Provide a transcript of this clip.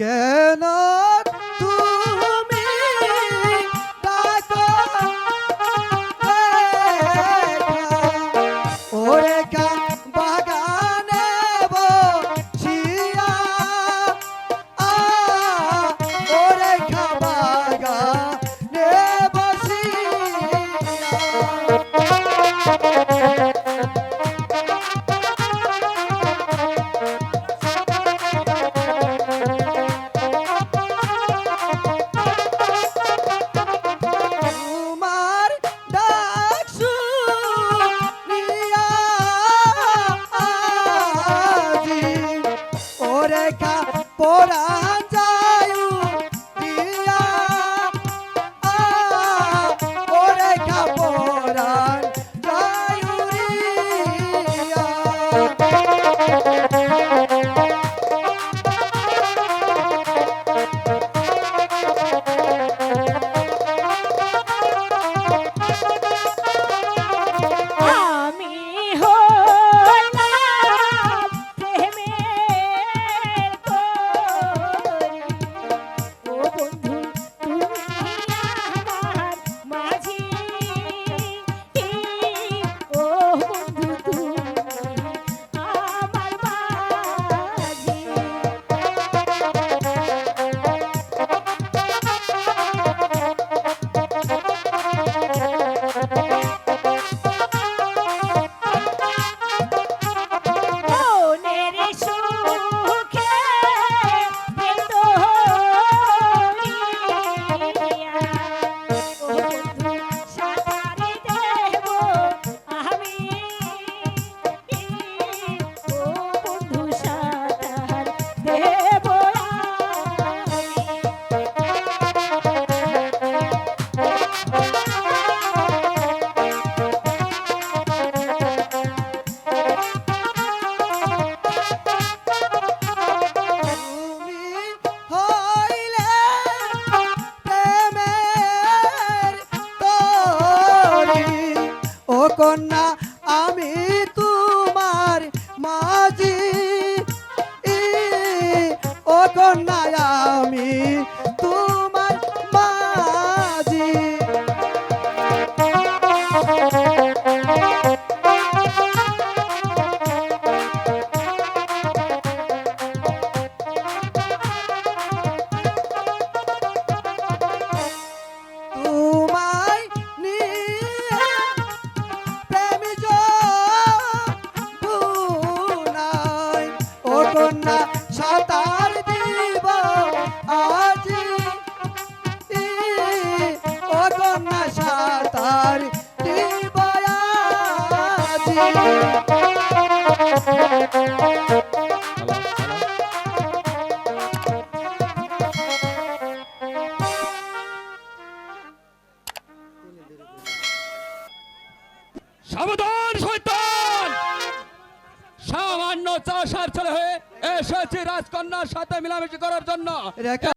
again. Oh. লেখা পড়ান কন্যা আমি তোমার মাঝি। ও কন্যা আমি তোমার কন্যা সাঁতার দিব আজি। ও কন্যা সাঁতার দিব সাবধান শৈতান সামান্য চাষার ছেলে হয়ে এসেছি রাজকন্যার সাথে মিলামিশি করার জন্য।